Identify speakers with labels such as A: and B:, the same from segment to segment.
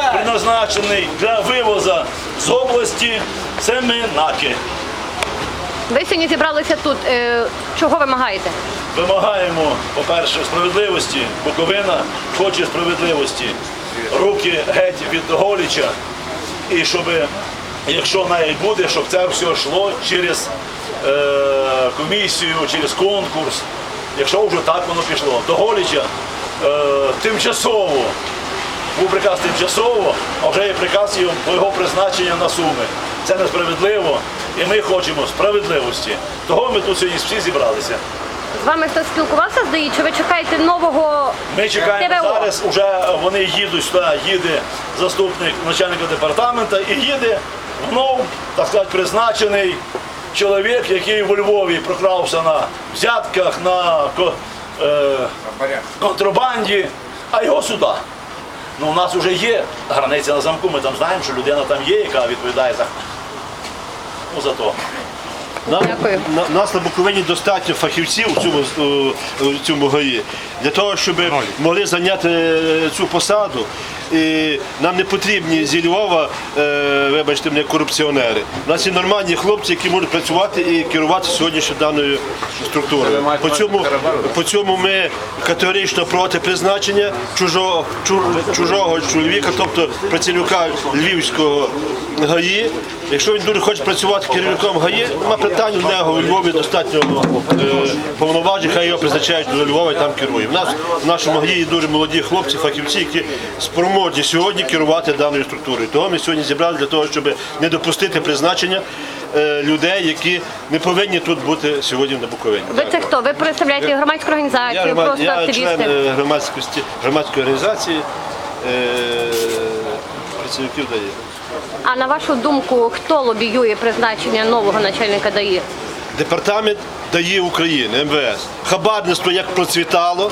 A: предназначений для вивозу з області семенаки.
B: Ви сьогодні зібралися тут. Е, Чого вимагаєте?
A: Вимагаємо, по-перше, справедливості. Буковина хоче справедливості. Руки геть від Голіча. І щоб, якщо навіть буде, щоб це все йшло через е, комісію, через конкурс. Якщо вже так воно пішло. До Голіча е, тимчасово. Був приказ тимчасово, а вже є приказ його- по його призначення на суми. Це несправедливо, і ми хочемо справедливості. Того ми тут сьогодні всі зібралися.
B: З вами хтось спілкувався, здається, чи ви чекаєте нового
A: Ми чекаємо
B: ТВО?
A: зараз, вже вони їдуть сюди, їде заступник начальника департамента і їде знов, так сказати, призначений чоловік, який у Львові прокрався на взятках, на е, контрабанді, а його сюди. Ну, у нас вже є границя на замку, ми там знаємо, що людина там є, яка відповідає за, ну, за то.
C: Нам,
B: Дякую.
C: на, нас на Буковині достатньо фахівців у цьому, у цьому ГАІ для того, щоб могли зайняти е, цю посаду. І нам не потрібні зі Львова, е, вибачте мене, корупціонери. У нас є нормальні хлопці, які можуть працювати і керувати сьогоднішньою даною структурою. По цьому, по цьому ми категорично проти призначення чужого, чужого чоловіка, тобто працівника Львівського ГАІ. Якщо він дуже хоче працювати керівником ГАІ, нема питань, у нього у Львові достатньо е, повноважень, хай його призначають до Львова і там керує. В нас в нашому ГАІ є дуже молоді хлопці, фахівці, які спроможні сьогодні керувати даною структурою. Того ми сьогодні зібрали для того, щоб не допустити призначення е, людей, які не повинні тут бути сьогодні на Буковині.
B: Ви це хто? Ви представляєте громадську
C: Я,
B: організацію,
C: громад-
B: просто
C: я
B: активісти?
C: член е, громадськості громадської організації е, працівників ДАІ.
B: А на вашу думку, хто лобіює призначення нового начальника ДАІ?
C: Департамент дає Україні, МВС. Хабарництво як процвітало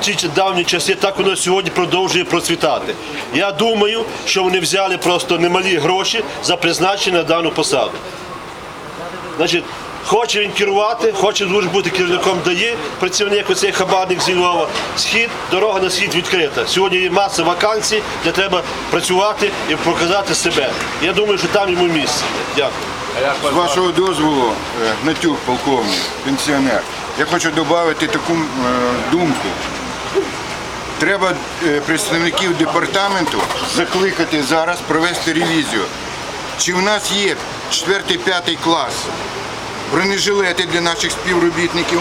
C: ті давні часи, так воно сьогодні продовжує процвітати. Я думаю, що вони взяли просто немалі гроші за призначення на дану посаду. Значить, хоче він керувати, хоче дуже бути керівником дає, працівник оцей хабарник зі Львова. Схід, дорога на схід відкрита. Сьогодні є маса вакансій, де треба працювати і показати себе. Я думаю, що там йому місце. Дякую.
D: З вашого дозволу, е, Гнатюк, полковник, пенсіонер, я хочу додати таку е, думку. Треба е, представників департаменту закликати зараз провести ревізію. Чи в нас є 4-5 клас бронежилети для наших співробітників,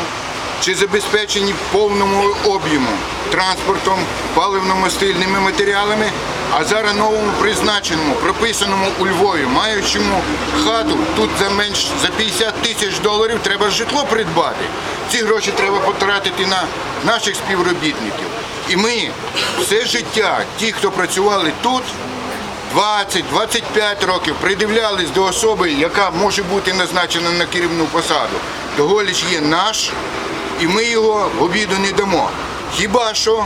D: чи забезпечені в повному об'єму транспортом, паливно-мастильними матеріалами, а зараз новому призначеному, прописаному у Львові, маючому хату, тут за менш за 50 тисяч доларів треба житло придбати. Ці гроші треба потратити на наших співробітників. І ми все життя, ті, хто працювали тут, 20-25 років придивлялись до особи, яка може бути назначена на керівну посаду. Доголіч є наш, і ми його в обіду не дамо. Хіба що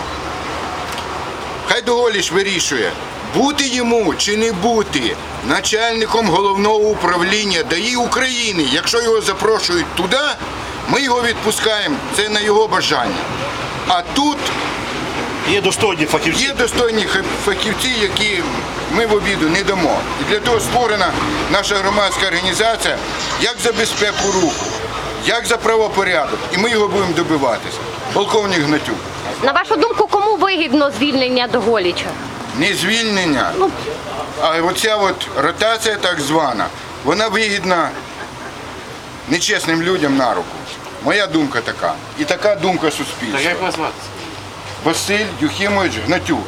D: хай Доголіч вирішує, бути йому чи не бути начальником головного управління ДАІ України. Якщо його запрошують туди, ми його відпускаємо. Це на його бажання. А тут
C: Є достойні фахівці.
D: Є достойні фахівці, які ми в обіду не дамо. І для того створена наша громадська організація як за безпеку руху, як за правопорядок. І ми його будемо добиватися. Полковник Гнатюк.
B: На вашу думку, кому вигідно звільнення Доголіча?
D: Не звільнення, а оця от ротація так звана, вона вигідна нечесним людям на руку. Моя думка така. І така думка суспільства.
E: Як вас звати?
D: Василь Юхімович Гнатюк.